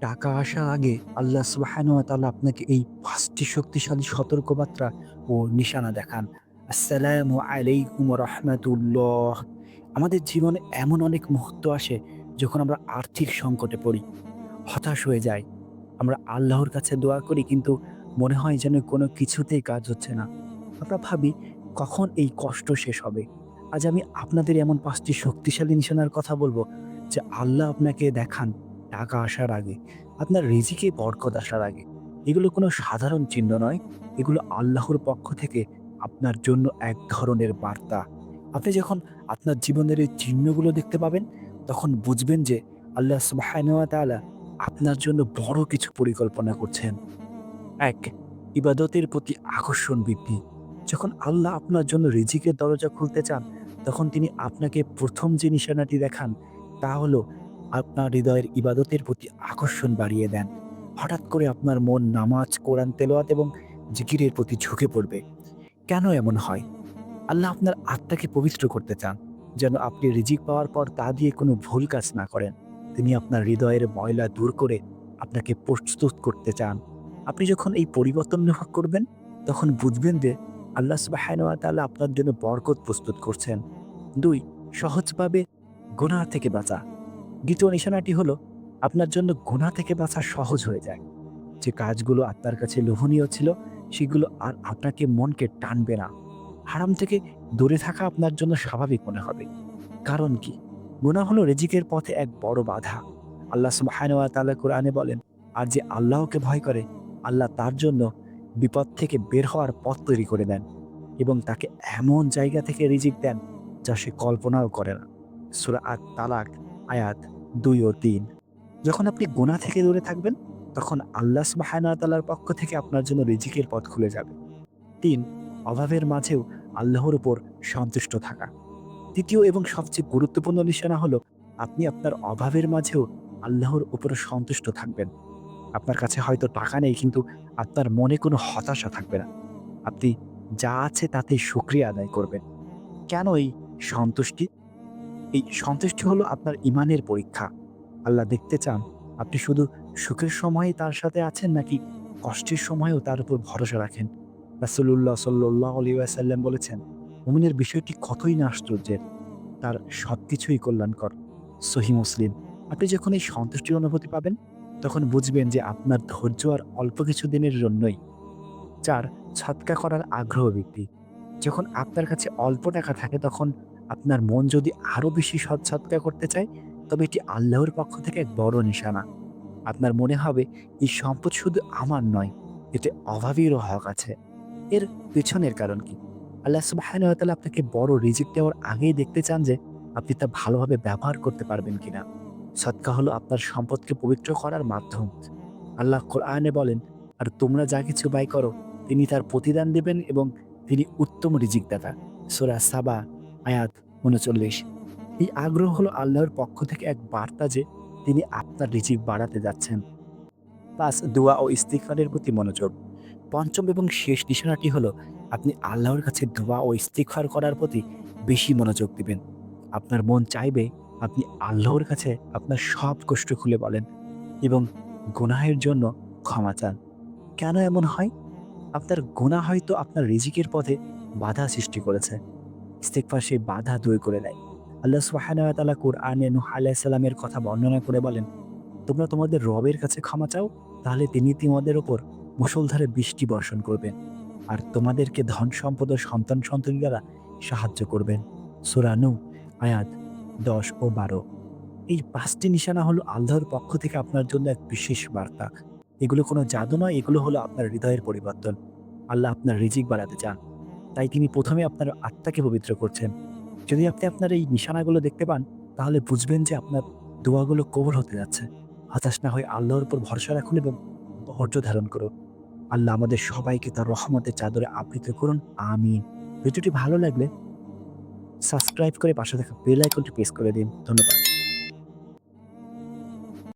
টাকা আসার আগে আল্লাহ সুবাহানুয়া তাআলা আপনাকে এই পাঁচটি শক্তিশালী সতর্কবার্তা ও নিশানা দেখান। আসসালামু আলাইকুম রহমতুল্লাহ। আমাদের জীবনে এমন অনেক মুহূর্ত আসে যখন আমরা আর্থিক সংকটে পড়ি, হতাশ হয়ে যাই। আমরা আল্লাহর কাছে দোয়া করি কিন্তু মনে হয় যেন কোনো কিছুতেই কাজ হচ্ছে না। আমরা ভাবি, কখন এই কষ্ট শেষ হবে? আজ আমি আপনাদের এমন পাঁচটি শক্তিশালী নিশানার কথা বলব যে আল্লাহ আপনাকে দেখান। টাকা আসার আগে, আপনার রিজিকে বরকত আসার আগে, এগুলো কোনো সাধারণ চিহ্ন নয়। এগুলো আল্লাহর পক্ষ থেকে আপনার জন্য এক ধরনের বার্তা। আপনি যখন আপনার জীবনের এই চিহ্নগুলো দেখতে পাবেন, তখন বুঝবেন যে আল্লাহ সুবাহানুয়া তাআলা আপনার জন্য বড় কিছু পরিকল্পনা করছেন। এক, ইবাদতের প্রতি আকর্ষণ বৃদ্ধি। যখন আল্লাহ আপনার জন্য রিজিকের দরজা খুলতে চান, তখন তিনি আপনাকে প্রথম যে নিশানাটি দেখান, তা হলো আপনার হৃদয়ের ইবাদতের প্রতি আকর্ষণ বাড়িয়ে দেন। হঠাৎ করে আপনার মন নামাজ, কোরআন তেলোয়াত এবং জিকিরের প্রতি ঝুঁকে পড়বে। কেন এমন হয়? আল্লাহ আপনার আত্মাকে পবিত্র করতে চান, যেন আপনি রিজিক পাওয়ার পর তা দিয়ে কোনো ভুল কাজ না করেন। তিনি আপনার হৃদয়ের ময়লা দূর করে আপনাকে প্রস্তুত করতে চান। আপনি যখন এই পরিবর্তন অনুভব করবেন, তখন বুঝবেন যে আল্লাহ সুবাহ আপনার জন্য বরকত প্রস্তুত করছেন। দুই, সহজভাবে গুনাহ থেকে বাঁচা। দ্বিতীয় নিশানাটি হলো, আপনার জন্য গুনাহ থেকে বাঁচা সহজ হয়ে যায়। যে কাজগুলো আপনার কাছে লোভনীয় ছিল, সেগুলো আর আপনাকে মনকে টানবে না। হারাম থেকে দূরে থাকা আপনার জন্য স্বাভাবিক মনে হবে। কারণ কি? গুনাহ হলো রেজিকের পথে এক বড় বাধা। আল্লাহ সুবহানাহু ওয়া তাআলা কোরআনে বলেন, আর যে আল্লাহকে ভয় করে, আল্লাহ তার জন্য বিপদ থেকে বের হওয়ার পথ তৈরি করে দেন এবং তাকে এমন জায়গা থেকে রিজিক দেন যা সে কল্পনাও করে না। সুরা আত তালাক আয়াত দুই ও তিন। যখন আপনি গোনা থেকে দূরে থাকবেন, তখন আল্লাহ সুবাহানাতালার পক্ষ থেকে আপনার জন্য রিজিকের পথ খুলে যাবে। তিন, অভাবের মাঝেও আল্লাহর উপর সন্তুষ্ট থাকা। তৃতীয় এবং সবচেয়ে গুরুত্বপূর্ণ নিশানা হলো, আপনি আপনার অভাবের মাঝেও আল্লাহর উপর সন্তুষ্ট থাকবেন। আপনার কাছে হয়তো টাকা নেই, কিন্তু আপনার মনে কোনো হতাশা থাকবে না। আপনি যা আছে তাতে সুক্রিয়া আদায় করবেন। কেন এই সন্তুষ্টি? এই সন্তুষ্টি হলো আপনার ইমানের পরীক্ষা। আল্লাহ দেখতে চান আপনি শুধু সুখের সময়ে তার সাথে আছেন নাকি কষ্টের সময়েও তার উপর ভরসা রাখেন? রাসুল্লাহ সাল্লাহ আসাল্লাম বলেছেন, মুমিনের বিষয়টি কতই না আশ্চর্যের, তার সব কিছুই কল্যাণকর। সহি মুসলিম। আপনি যখন এই সন্তুষ্টির অনুভূতি পাবেন, তখন বুঝবেন যে আপনার ধৈর্য আর অল্প কিছু দিনের জন্যই। চার ছটকা করার আগ্রহ বৃদ্ধি যখন আপনার কাছে অল্প টাকা থাকে, তখন আপনার মন যদি আরও বেশি সৎসৎকা করতে চায়, তবে এটি আল্লাহর পক্ষ থেকে এক বড় নিশানা। আপনার মনে হবে, এই সম্পদ শুধু আমার নয়, এতে অভাবীরও হক আছে। এর পেছনের কারণ কি? আল্লাহ সুবাহানুতালা আপনাকে বড় রিজিক দেওয়ার আগেই দেখতে চান যে, আপনি তা ভালোভাবে ব্যবহার করতে পারবেন কিনা। সৎকা হলো আপনার সম্পদকে পবিত্র করার মাধ্যম। আল্লাহ কোরআনে বলেন, আর তোমরা যা কিছু ব্যয় করো, তিনি তার প্রতিদান দেবেন এবং তিনি উত্তম রিজিক দাতা সোরা সাবা আয়াত উনচল্লিশ। এই আগ্রহ হলো আল্লাহর পক্ষ থেকে এক বার্তা যে তিনি আপনার রিজিক বাড়াতে যাচ্ছেন। প্লাস দোয়া ও ইস্তিফারের প্রতি মনোযোগ। পঞ্চম এবং শেষ নিশানাটি হলো আপনি আল্লাহর কাছে দোয়া ও ইস্তিফার করার প্রতি বেশি মনোযোগ দিবেন। আপনার মন চাইবে আপনি আল্লাহর কাছে আপনার সব কষ্ট খুলে বলেন এবং গুনাহের জন্য ক্ষমা চান। কেন এমন হয়? আপনার গুনাহ হয়তো আপনার রিজিকের পথে বাধা সৃষ্টি করেছে। ইস্তেকফার সেই বাধা দূর করে দেয়। আল্লাহ সুবাহানাতালা কুরআনে নুহ আলাইসাল্লামের কথা বর্ণনা করে বলেন, তোমরা তোমাদের রবের কাছে ক্ষমা চাও, তাহলে তিনি তোমাদের ওপর মুসলধারে বৃষ্টি বর্ষণ করবেন, আর তোমাদেরকে ধন সম্পদ ও সন্তান সন্ততি দ্বারা সাহায্য করবেন। সুরানু আয়াত দশ ও বারো। এই পাঁচটি নিশানা হলো আল্লাহর পক্ষ থেকে আপনার জন্য এক বিশেষ বার্তা। এগুলো কোনো জাদু নয়, এগুলো হলো আপনার হৃদয়ের পরিবর্তন। আল্লাহ আপনার রিজিক বাড়াতে চান। তাই তিনি প্রথমে আপনার আত্মাকে পবিত্র করছেন। যদি আপনি আপনার এই নিশানাগুলো দেখতে পান, তাহলে বুঝবেন যে আপনার দোয়াগুলো কবর হতে যাচ্ছে। হতাশ না হয়ে আল্লাহর উপর ভরসা রাখুন এবং ধৈর্য ধারণ করুন। আল্লাহ আমাদের সবাইকে তার রহমতের চাদরে আবৃত করুন। আমিন। ভিডিওটি ভালো লাগলে সাবস্ক্রাইব করে পাশে থাকা বেল আইকনটি প্রেস করে দিন। ধন্যবাদ।